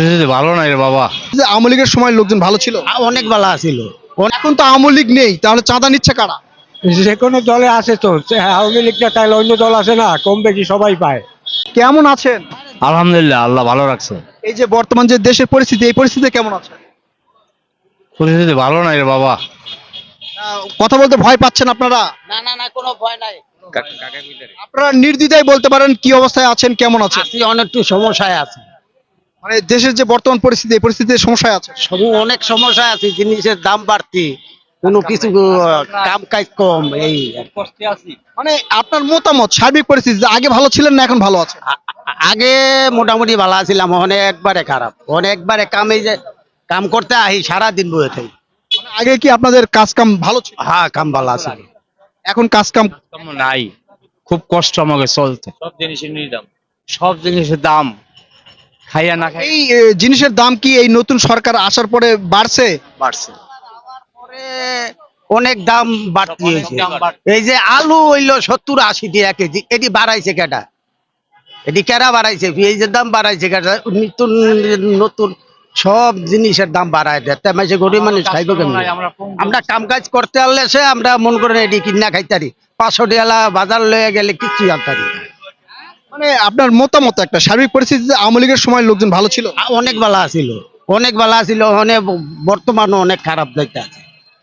পরিস্থিতি ভালো নাই রে বাবা। যে আওয়ামী লীগের সময় লোকজন ভালো ছিল? অনেক ভালো আছিল। এখন তো আওয়ামী লীগ নেই তাহলে চাঁদা নিচ্ছে কারা? যে কোনো দলে আছে তো আওয়ামী লীগটা তাহলে অন্য দল আছে না কম বেশি সবাই পায়। কেমন আছেন? আলহামদুলিল্লাহ আল্লাহ ভালো রাখছে। এই যে বর্তমান যে দেশের পরিস্থিতি এই পরিস্থিতিতে কেমন আছে? পরিস্থিতি ভালো নাই রে বাবা। কথা বলতে ভয় পাচ্ছেন আপনারা? না না না কোনো ভয় নাই। আপনারা নির্দ্বিধায় বলতে পারেন কি অবস্থায় আছেন কেমন আছেন? আছি অনেকটু সমস্যায় আছে। মানে দেশের যে বর্তমান পরিস্থিতি এই পরিস্থিতিতে সমস্যায় আছে? সব- অনেক সমস্যায় আছে জিনিসের দাম বাড়তি কোনো কিছু কাম কাজ কম এই। মানে আপনার মতামত সার্বিক পরিস্থিতি আগে ভালো ছিলেন না এখন ভালো আছে? আগে মোটামুটি ভালো ছিলাম অনেকবারে খারাপ অনেকবারে কামে যে কাম করতে আহি সারাদিন বয়ে থাকি। মানে আগে কি আপনাদের কাজ কাম ভালো ছিল? হ্যাঁ কাম ভালো আছে এখন কাজ কাম নাই খুব কষ্ট আমাকে চলতে। সব জিনিসের দাম। সব জিনিসের দাম। খাইয়া না খাই এই এ, জিনিসের দাম কি এই নতুন সরকার আসার পরে বাড়ছে? বাড়ছে। পরে অনেক দাম বাড়তি হয়েছে এই যে আলু হইল সত্তর আশি টাকা কেজি এটি বাড়াইছে কেটা এটি কেরা বাড়াইছে? পেঁয়াজের দাম বাড়াইছে কেটা নতুন নতুন সব জিনিসের দাম বাড়ায় দেয়। তাই মাসে গরিব মানুষ খাইব কেমন? আমরা কাম কাজ করতে পারলে সে আমরা মন করেন এটি কিনা খাইতারি। পাঁচশো টাকা বাজার লয়ে গেলে কিচ্ছু জানতারি না। মানে আপনার মতামত একটা সার্বিক পরিস্থিতিতে আওয়ামী লীগের সময় লোকজন ভালো ছিল? অনেক ভালো আছিল অনেক ভালো আছিল অনেক বর্তমানে অনেক খারাপ যাইতে আছে।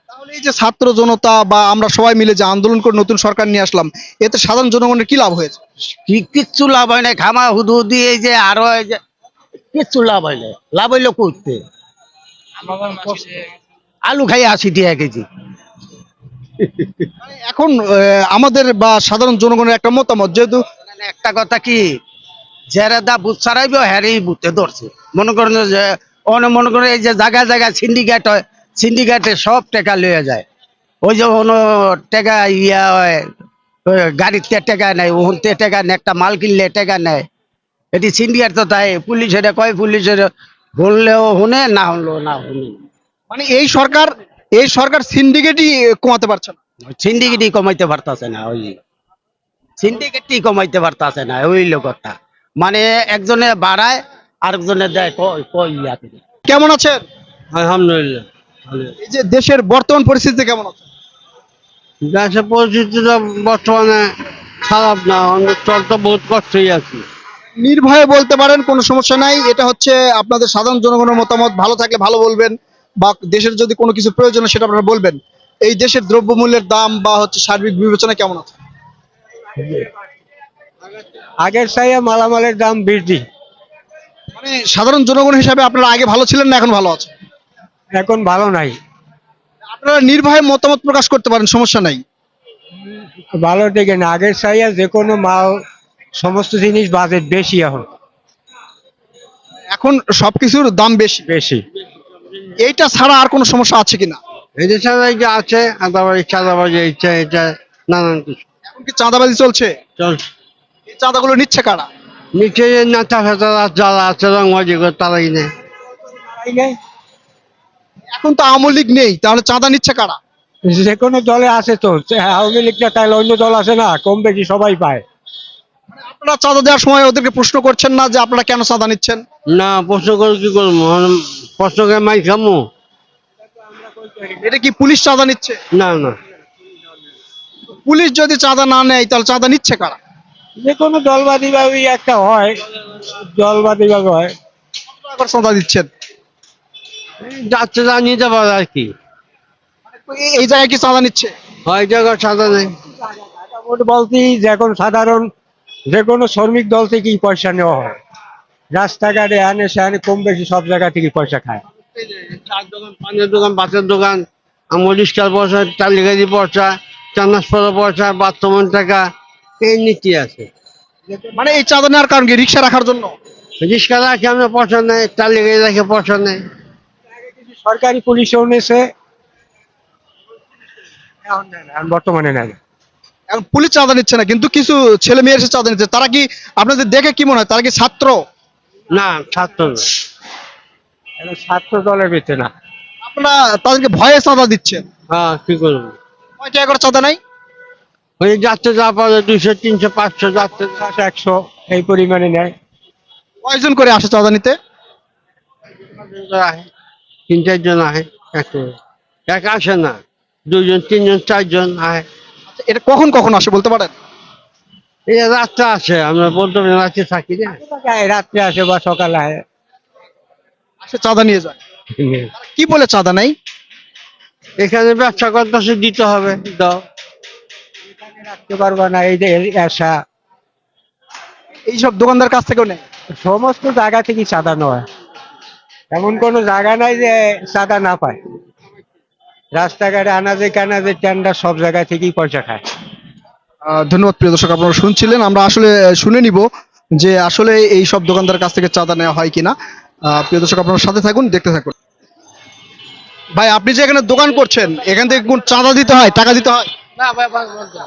তাহলে এই যে ছাত্র জনতা বা আমরা সবাই মিলে যে আন্দোলন করে নতুন সরকার নিয়ে আসলাম এতে সাধারণ জনগণের কি লাভ হয়েছে? কি কিচ্ছু লাভ হয় না খামা হুদু এই যে আরও এই যে কিচ্ছু লাভ হয় না লাভ হইল করতে আলু খাই আশি টাকা কেজি। মানে এখন আহ, আমাদের বা সাধারণ জনগণের একটা মতামত যেহেতু একটা কথা কি? যারা দা বুথ ছাড়াইব হ্যারেই বুথে ধরছে। মনে করেন যে অনে মনে করেন এই যে জায়গা জায়গা সিন্ডিকেট হয় সিন্ডিকেটে সব টাকা লয়ে যায়। ওই যে কোনো টাকা ইয়া হয় গাড়িতে টাকা নেয় ওহতে টাকা নেয় একটা মাল কিনলে টাকা নেয়। এটি সিন্ডিকেট তো তাই পুলিশের কয় পুলিশের বললেও শুনে না হলেও না শুনে। মানে এই সরকার এই সরকার সিন্ডিকেটই কমাতে পারছে না? সিন্ডিকেটই কমাইতে পারতাছে না ওই সিন্ডিকেটই কমাইতে পারতাছে না ওই লোকটা। মানে একজনে বাড়ায় আরেকজনে দেয় কেমন আছেন? আলহামদুলিল্লাহ এই যে দেশের বর্তমান পরিস্থিতি কেমন আছে? দেশের পরিস্থিতিটা বর্তমানে খারাপ না চলতে বহুত কষ্টই আছে। নির্ভয়ে বলতে পারেন কোনো সমস্যা নাই। এটা হচ্ছে আপনাদের সাধারণ জনগণের মতামত। ভালো থাকলে ভালো বলবেন বা দেশের যদি কোনো কিছু প্রয়োজন সেটা আপনারা বলবেন। এই দেশের দ্রব্যমূল্যের দাম বা হচ্ছে সার্বিক বিবেচনা কেমন আছে? আগের চাইয়ে মালামালের দাম বৃদ্ধি। মানে সাধারণ জনগণ হিসাবে আপনারা আগে ভালো ছিলেন না এখন ভালো আছে এখন ভালো নাই। আপনারা নির্ভয়ে মতামত প্রকাশ করতে পারেন সমস্যা নাই। ভালো দিকে না আগের চাইয়ে যে কোনো মাল সমস্ত জিনিস বাজেট বেশি এখন। এখন সবকিছুর দাম বেশি। বেশি। এইটা ছাড়া আর কোনো সমস্যা আছে কিনা? এই যে সবাই যে আছে আদাবাড়ি চাঁদাবাড়ি এইটা এটা নানান কিছু। কি চাঁদাবাজি চলছে? এই চাঁদাগুলো নিচ্ছে কারা? নিচে নেতা ফেতারা যারা আছে রংবাজি করে তারাই নেই এখন তো আওয়ামী লীগ নেই তাহলে চাঁদা নিচ্ছে কারা? যে কোনো দলে আছে তো আওয়ামী লীগটা তাহলে অন্য দল আছে না কম বেশি সবাই পায়। আপনারা চাঁদা দেওয়ার সময় ওদেরকে প্রশ্ন করছেন না যে আপনারা কেন চাঁদা নিচ্ছেন? না প্রশ্ন করে কি করব? প্রশ্ন করে মাই খামো। এটা কি পুলিশ চাঁদা নিচ্ছে? না না। পুলিশ যদি চাঁদা না নেয় তাহলে চাঁদা নিচ্ছে কারা? যে কোনো দলবাদী ভাবে একটা হয় দলবাদী ভাবে হয়। চাঁদা দিচ্ছেন। যাচ্ছে যা নিতে পারে আর কি। এই- এই জায়গায় কি চাঁদা নিচ্ছে? হয় জায়গায় সাদা নেই। ভোট বলতেই যে কোনো সাধারণ যে কোনো শ্রমিক দল থেকেই পয়সা নেওয়া হয়। রাস্তাঘাটে আনে সেখানে কম বেশি সব জায়গা থেকে পয়সা খায়। চার দোকান পানের দোকান বাসের দোকান আমার রিক্সার পয়সা টালিগাড়ি পয়সা। ট্রান্সফারের পয়সা বাথরুমের টাকা এই নীতি আছে। মানে এই চাঁদা নেওয়ার কারণ কি? রিক্সা রাখার জন্য? রিক্সা রাখে আমরা পয়সা নেই টালিগাড়ি রাখে পয়সা নেই। সরকারি পুলিশও নেছে এখন নেয় না, এখন বর্তমানে নেয় না। এখন পুলিশ চাঁদা নিচ্ছে না কিন্তু কিছু ছেলে মেয়ে এসে চাঁদা নিচ্ছে। তারা কি আপনাদের দেখে কি মনে হয়? তারা কি ছাত্র? না ছাত্র না। এটা ছাত্র দলের ভিতরে না। আপনারা তাদেরকে ভয়ে চাঁদা দিচ্ছেন। হ্যাঁ কি করব? কয় টাকা চাঁদা নাই? ওই যাচ্ছে যা পারে দুইশো তিনশো পাঁচশো যাচ্ছে একশো এই পরিমাণে নেয়। কয়জন করে আসে চাঁদা নিতে? আহে তিন চারজন আহে একটু এক আসে না দুজন তিনজন চারজন আহে। আচ্ছা, এটা কখন কখন আসে বলতে পারেন? এই রাতটা আসে আমরা বলতে পারি রাতে থাকি না। রাত্রে আসে বা সকালে আসে। আসে চাঁদা নিয়ে যায়। কি বলে চাঁদা নেই? এখানে ব্যবসা করতেছে দিতে হবে। দাও। রাখতে পারবা না এই যে আসা এইসব দোকানদার কাছ থেকেও নেই। সমস্ত জায়গা থেকে চাঁদা নেওয়া। এমন কোনো জায়গা নাই যে চাঁদা না পায়। রাস্তাঘাটে আনাজে কানাজে টেন্ডার সব জায়গা থেকেই পয়সা খায়। ধন্যবাদ প্রিয় দর্শক আপনারা শুনছিলেন। আমরা আসলে শুনে নিব যে আসলে এই সব দোকানদার কাছ থেকে চাঁদা নেওয়া হয় কিনা। আহ, প্রিয় দর্শক আপনারা সাথে থাকুন দেখতে থাকুন। ভাই আপনি যে এখানে দোকান করছেন এখান থেকে কোন চাঁদা দিতে হয় টাকা দিতে হয়? না ভাই ভাই বলতে।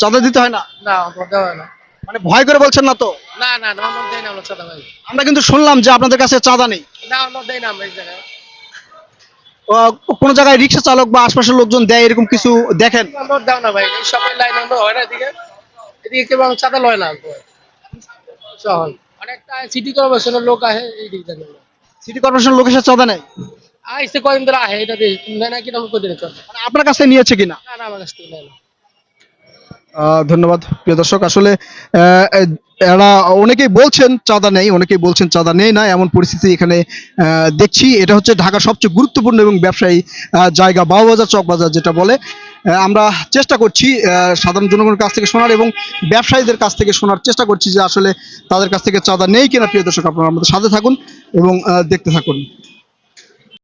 চাঁদা দিতে হয় না? না বলতে হয় না। মানে ভয় করে বলছেন না তো? না না না আমরা দেই না আমরা সাদা ভাই। আমরা কিন্তু শুনলাম যে আপনাদের কাছে চাঁদা নেই। না আমরা দেই না আমরা এই জায়গায়। আহ, কোনো জায়গায় রিক্সা চালক বা আশপাশের লোকজন দেয় এরকম কিছু দেখেন? আমরা দাও না ভাই। এই সবাই লাইন আমরা হয় না এদিকে। এদিকে কেউ আমার সাদা লয় না। সহজ অনেকটা সিটি কর্পোরেশনের লোক আহে এই দিক থেকে সিটি কর্পোরেশন লোকের সাথে চাঁদা নেয় আইসে কদিন ধরে আহে এটা দিই। না না কীরকম কদিন চল। মানে আপনার কাছে নিয়েছে কিনা? না না আমার কাছ থেকে নেয় না ধন্যবাদ প্রিয় দর্শক। আসলে এরা অনেকেই বলছেন চাঁদা নেই অনেকেই বলছেন চাঁদা নেই না এমন পরিস্থিতি এখানে দেখছি। এটা হচ্ছে ঢাকার সবচেয়ে গুরুত্বপূর্ণ এবং ব্যবসায়ী জায়গা বাউবাজার চকবাজার যেটা বলে। আমরা চেষ্টা করছি আহ, সাধারণ জনগণের কাছ থেকে শোনার এবং ব্যবসায়ীদের কাছ থেকে শোনার চেষ্টা করছি যে আসলে তাদের কাছ থেকে চাঁদা নেই কিনা প্রিয় দর্শক আপনারা আমাদের সাথে থাকুন এবং দেখতে থাকুন।